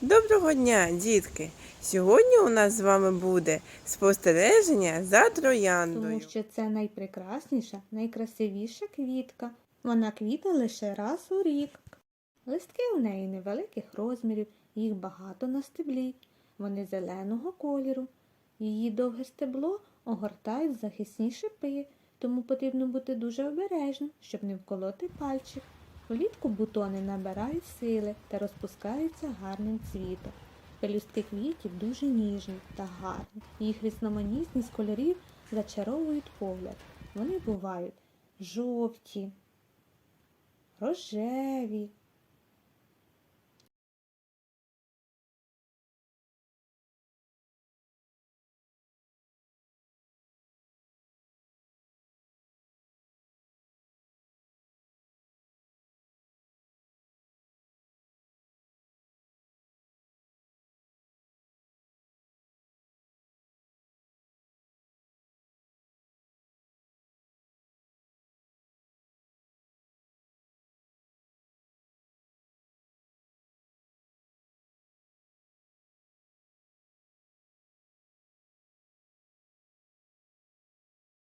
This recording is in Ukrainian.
Доброго дня, дітки! Сьогодні у нас з вами буде спостереження за трояндою. Тому що це найпрекрасніша, найкрасивіша квітка. Вона квітне лише раз у рік. Листки у неї невеликих розмірів, їх багато на стеблі. Вони зеленого кольору. Її довге стебло огортають захисні шипи, тому потрібно бути дуже обережним, щоб не вколоти пальчик. Влітку бутони набирають сили та розпускаються гарним цвітом. Пелюстки квітів дуже ніжні та гарні. Їх різноманітність кольорів зачаровують погляд. Вони бувають жовті, рожеві,